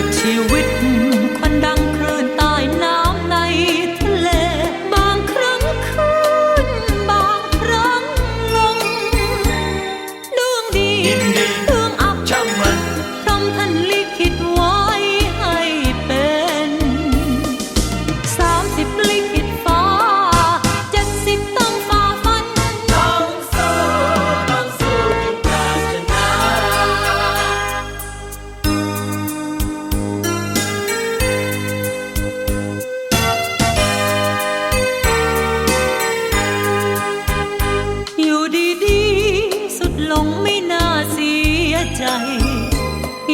lips he.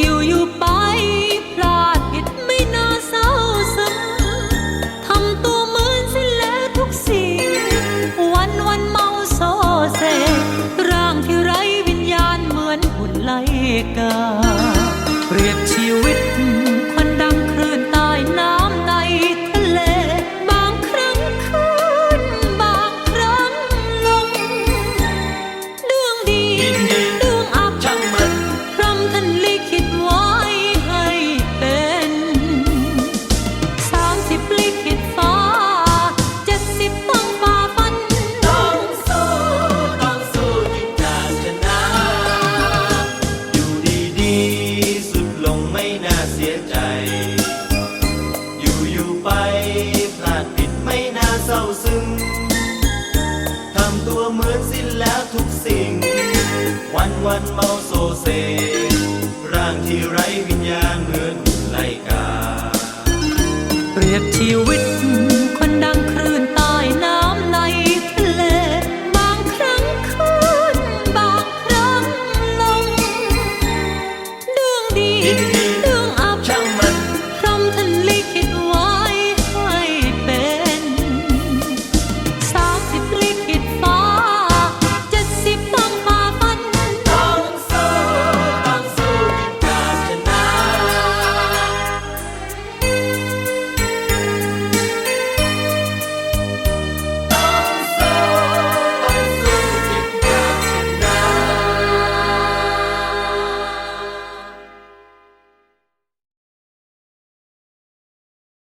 อยู่อยู่ไปพลาดผิดไม่น่าเศร้าซึมงทำตัวเหมือนสิ้นแล้วทุกสิ่งวันวันเมาโซเซร่างที่ไร้วิญญาณเหมือนหุ่นไล่กาเปรียบชีวิต ตัวเหมือนสิ้นแล้วทุกสิ่ง วันวันเมาโซเซ ร่างที่ไร้วิญญาณเหมือนไลกา เปรียบชีวิต